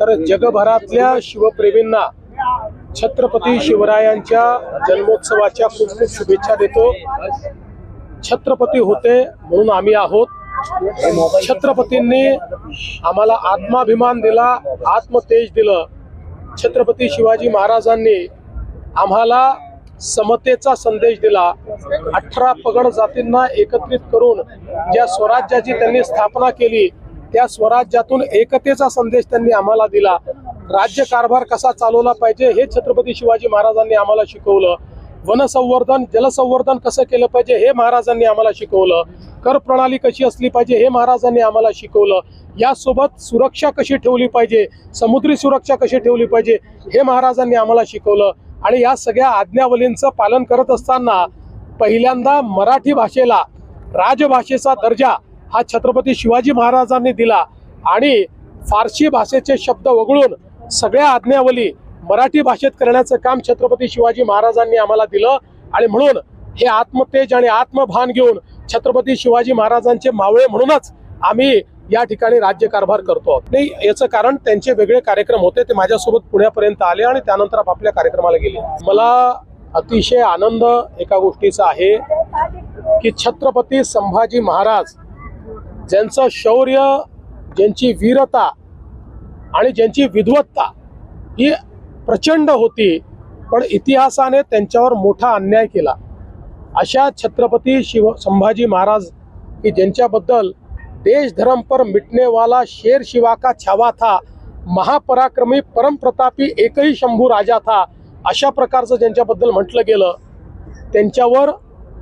तर जगभरातल्या शिवप्रेमींना छत्रपती शिवरायांच्या जन्मोत्सवाच्या खूप खूप शुभेच्छा देतो. छत्रपती होते म्हणून आम्ही आहोत. छत्रपतींनी आम्हाला आत्माभिमान दिला आत्मतेज दिलं. छत्रपती शिवाजी महाराजांनी आम्हाला समतेचा संदेश दिला. अठरा पगड जातींना एकत्रित करून ज्या स्वराज्याची त्यांनी स्थापना केली त्या स्वराज्यातून एकतेचा संदेश त्यांनी आम्हाला दिला. राज्यकारभार कसा चालवला पाहिजे हे छत्रपती शिवाजी महाराजांनी आम्हाला शिकवलं. वनसंवर्धन जलसंवर्धन कसं केलं पाहिजे हे महाराजांनी आम्हाला शिकवलं. कर प्रणाली कशी असली पाहिजे हे महाराजांनी आम्हाला शिकवलं. यासोबत सुरक्षा कशी ठेवली पाहिजे समुद्री सुरक्षा कशी ठेवली पाहिजे हे महाराजांनी आम्हाला शिकवलं. आणि या सगळ्या आज्ञावलींचं पालन करत असताना पहिल्यांदा मराठी भाषेला राजभाषेचा दर्जा हा छत्रपती शिवाजी महाराजांनी दिला. आणि फारसी भाषेचे शब्द वगळून सगळ्या आज्ञावली मराठी भाषेत करण्याचं काम छत्रपती शिवाजी महाराजांनी आम्हाला दिलं. आणि म्हणून हे आत्मतेज आणि आत्मभान घेऊन छत्रपती शिवाजी महाराजांचे मावळे म्हणूनच आम्ही या ठिकाणी राज्यकारभार करतो. नाही याचं कारण त्यांचे वेगळे कार्यक्रम होते ते माझ्यासोबत पुण्यापर्यंत आले आणि त्यानंतर आपापल्या कार्यक्रमाला गेले. मला अतिशय आनंद एका गोष्टीचा आहे की छत्रपती संभाजी महाराज ज्यांचं शौर्य ज्यांची वीरता आणि ज्यांची विद्वत्ता ही प्रचंड होती पण इतिहासाने त्यांच्यावर मोठा अन्याय केला. अशा छत्रपती शिव संभाजी महाराज की ज्यांच्याबद्दल देश धर्म पर मिटनेवाला शेर शिवा का छावा था महापराक्रमी परमप्रतापी एकही शंभू राजा था अशा प्रकारचं ज्यांच्याबद्दल म्हटलं गेलं त्यांच्यावर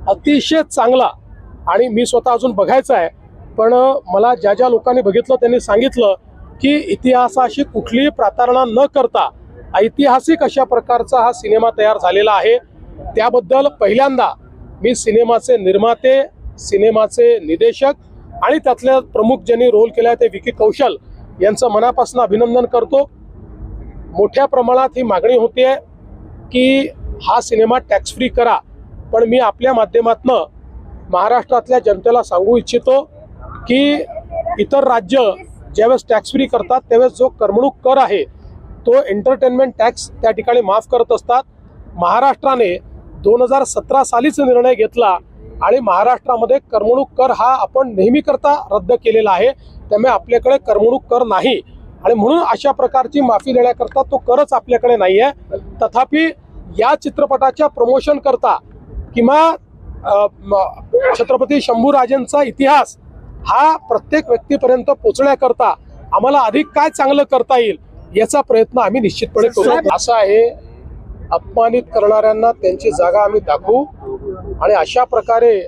अतिशय चांगला आणि मी स्वतः अजून बघायचं आहे पण मला ज्या ज्या लोकांनी बघितलं त्यांनी सांगितलं की इतिहासाशी कुठलीही प्रातारणा न करता ऐतिहासिक अशा प्रकारचा हा सिनेमा तयार झालेला आहे. त्याबद्दल पहिल्यांदा मी सिनेमाचे निर्माते सिनेमाचे निदेशक आणि त्यातल्या प्रमुख ज्यांनी रोल केला आहे ते विकी कौशल यांचं मनापासून अभिनंदन करतो. मोठ्या प्रमाणात ही मागणी होते की हा सिनेमा टॅक्स फ्री करा. पण मी आपल्या माध्यमातनं महाराष्ट्रातल्या जनतेला सांगू इच्छितो की इतर राज्य ज्यावेळेस टॅक्स फ्री करतात त्यावेळेस जो करमणूक कर आहे तो एंटरटेनमेंट टॅक्स त्या ठिकाणी माफ करत असतात. महाराष्ट्राने दोन हजार सतरा सालीच निर्णय घेतला आणि महाराष्ट्रामध्ये करमणूक कर हा आपण नेहमी करता रद्द केलेला आहे. त्यामुळे आपल्याकडे करमणूक कर नाही. आणि म्हणून अशा प्रकारची माफी देण्याकरता तो करच आपल्याकडे नाही आहे तथापि या चित्रपटाच्या प्रमोशन करता किंवा छत्रपती शंभूराजेंचा इतिहास हा प्रत्येक व्यक्तीपर्यंत पोचण्याकरता आम्हाला अधिक काय चांगलं करता येईल याचा प्रयत्न आम्ही निश्चितपणे करू. असं आहे अपमानित करणाऱ्यांना त्यांची जागा आम्ही दाखवू आणि अशा प्रकारे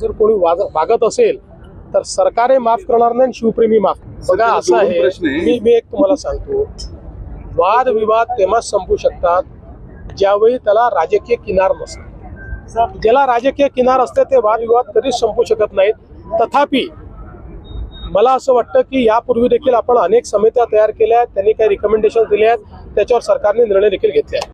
जर कोणी वाग- वागत असेल तर सरकारे माफ करणार नाही आणि शिवप्रेमी माफ बघा असं आहे. मी मी एक तुम्हाला सांगतो. वाद विवाद तेव्हाच संपू शकतात ज्यावेळी त्याला राजकीय किनार नसते ज्याला राजकीय किनार असते ते वादविवाद कधीच संपू शकत नाहीत. तथापि मला असं वाटतं की यापूर्वी देखील आपण अनेक समित्या तयार केल्या आहेत त्यांनी काही रिकमेंडेशन दिले आहेत त्याच्यावर सरकारने निर्णय देखील घेतले आहेत.